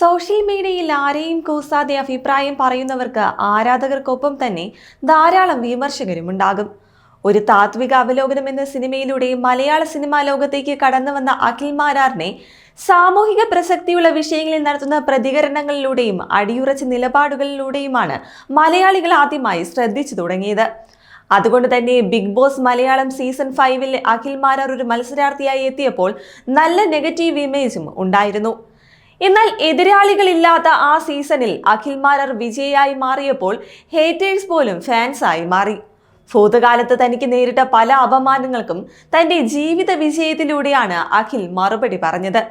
Social മീഡിയയിൽ ആരെയും കൂസാതെ അഭിപ്രായം പറയുന്നവർക്ക് ആരാധകർക്കൊപ്പം തന്നെ ധാരാളം വിമർശകരും ഉണ്ടാകും. ഒരു താത്വിക അവലോകനം എന്ന സിനിമയിലൂടെ മലയാള സിനിമാ ലോകത്തേക്ക് കടന്നു വന്ന അഖിൽ മാരാറിനെ സാമൂഹിക പ്രസക്തിയുള്ള വിഷയങ്ങളിൽ നടത്തുന്ന പ്രതികരണങ്ങളിലൂടെയും അടിയുറച്ച നിലപാടുകളിലൂടെയുമാണ് മലയാളികൾ ആദ്യമായി ശ്രദ്ധിച്ചു തുടങ്ങിയത്. അതുകൊണ്ട് തന്നെ ബിഗ് ബോസ് മലയാളം സീസൺ ഫൈവിൽ അഖിൽ മാരാർ ഒരു മത്സരാർത്ഥിയായി എത്തിയപ്പോൾ നല്ല നെഗറ്റീവ് ഇമേജും ഉണ്ടായിരുന്നു. എന്നാൽ എതിരാളികളില്ലാത്ത ആ സീസണിൽ അഖിൽ മാരാർ വിജയിയായി മാറിയപ്പോൾ ഹേറ്റേഴ്സ് പോലും ഫാൻസായി മാറി. ഭൂതകാലത്ത് തനിക്ക് നേരിട്ട പല അപമാനങ്ങൾക്കും തന്റെ ജീവിത വിജയത്തിലൂടെയാണ് അഖിൽ മറുപടി പറഞ്ഞത്.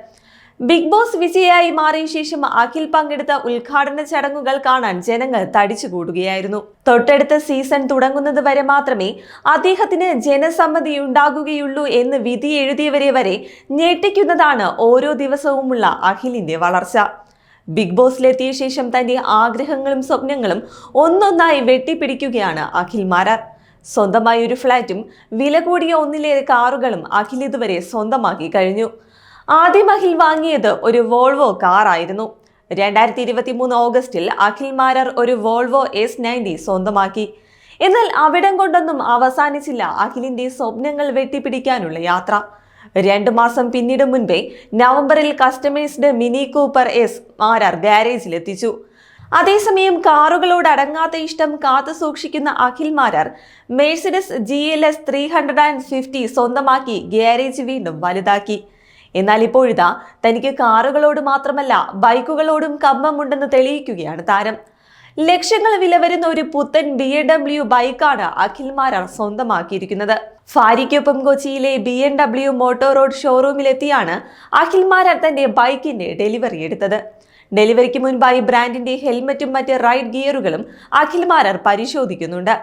ബിഗ് ബോസ് വിജയായി മാറിയ ശേഷം അഖിൽ പങ്കെടുത്ത ഉദ്ഘാടന ചടങ്ങുകൾ കാണാൻ ജനങ്ങൾ തടിച്ചുകൂടുകയായിരുന്നു. തൊട്ടടുത്ത സീസൺ തുടങ്ങുന്നത് വരെ മാത്രമേ അദ്ദേഹത്തിന് ജനസമ്മതി ഉണ്ടാകുകയുള്ളൂ എന്ന് വിധി എഴുതിയവരെ വരെ ഞെട്ടിക്കുന്നതാണ് ഓരോ ദിവസവുമുള്ള അഖിലിന്റെ വളർച്ച. ബിഗ് ബോസിലെത്തിയ ശേഷം തന്റെ ആഗ്രഹങ്ങളും സ്വപ്നങ്ങളും ഒന്നൊന്നായി വെട്ടിപ്പിടിക്കുകയാണ് അഖിൽ മാരാർ. സ്വന്തമായി ഒരു ഫ്ലാറ്റും വില കൂടിയ ഒന്നിലേറെ കാറുകളും അഖിൽ ഇതുവരെ സ്വന്തമാക്കി കഴിഞ്ഞു. ആദ്യം അഖിൽ വാങ്ങിയത് ഒരു വോൾവോ കാറായിരുന്നു രണ്ടായിരത്തി ഇരുപത്തി മൂന്ന് ഓഗസ്റ്റിൽ അഖിൽ മാരർ ഒരു വോൾവോ എസ് നയന്റി സ്വന്തമാക്കി. എന്നാൽ അവിടം കൊണ്ടൊന്നും അവസാനിച്ചില്ല അഖിലിന്റെ സ്വപ്നങ്ങൾ വെട്ടിപ്പിടിക്കാനുള്ള യാത്ര. രണ്ടു മാസം പിന്നീട് മുൻപേ നവംബറിൽ customised mini cooper S Marar ഗാരേജിലെത്തിച്ചു അതേസമയം കാറുകളോട് അടങ്ങാത്ത ഇഷ്ടം കാത്തു സൂക്ഷിക്കുന്ന Akhil Marar Mercedes G L S three hundred and fifty സ്വന്തമാക്കി ഗ്യാരേജ് വീണ്ടും വലുതാക്കി. എന്നാൽ ഇപ്പോഴിതാ തനിക്ക് കാറുകളോട് മാത്രമല്ല ബൈക്കുകളോടും കമ്പമുണ്ടെന്ന് തെളിയിക്കുകയാണ് താരം. ലക്ഷങ്ങൾ വില വരുന്ന ഒരു പുത്തൻ ബി എ ഡബ്ല്യു ബൈക്കാണ് അഖിൽ മാരാർ സ്വന്തമാക്കിയിരിക്കുന്നത്. ഫാരിക്കൊപ്പം കൊച്ചിയിലെ B N W motor road ഷോറൂമിലെത്തിയാണ് Akhil Marar തന്റെ ബൈക്കിന്റെ ഡെലിവറി എടുത്തത്. ഡെലിവറിക്ക് മുൻപായി ബ്രാൻഡിന്റെ ഹെൽമറ്റും മറ്റ് റൈഡ് ഗിയറുകളും അഖിൽ മാരാർ പരിശോധിക്കുന്നുണ്ട്.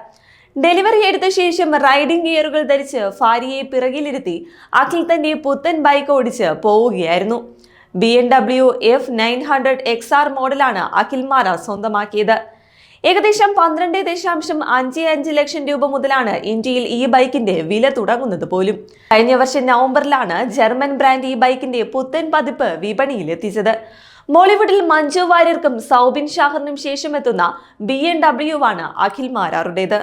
ഡെലിവറി എടുത്ത ശേഷം റൈഡിംഗ് ഗിയറുകൾ ധരിച്ച് ഫാരിയെ പിറകിലിരുത്തി അഖിൽ തന്റെ പുത്തൻ ബൈക്ക് ഓടിച്ച് പോവുകയായിരുന്നു. B N W F nine hundred X R മോഡലാണ് അഖിൽ മാരാർ സ്വന്തമാക്കിയത്. ഏകദേശം പന്ത്രണ്ട് ദശാംശം അഞ്ച് അഞ്ച് ലക്ഷം രൂപ മുതലാണ് ഇന്ത്യയിൽ ഈ ബൈക്കിന്റെ വില തുടങ്ങുന്നത് പോലും. കഴിഞ്ഞ വർഷം നവംബറിലാണ് ജർമ്മൻ ബ്രാൻഡ് ഈ ബൈക്കിന്റെ പുത്തൻ പതിപ്പ് വിപണിയിൽ എത്തിച്ചത് മോളിവുഡിൽ മഞ്ജു വാര്യർക്കും സൗബിൻ ഷാഹറിനും ശേഷം എത്തുന്ന ബി എൻ ഡബ്ല്യു ആണ് അഖിൽ മാരാറുടേത്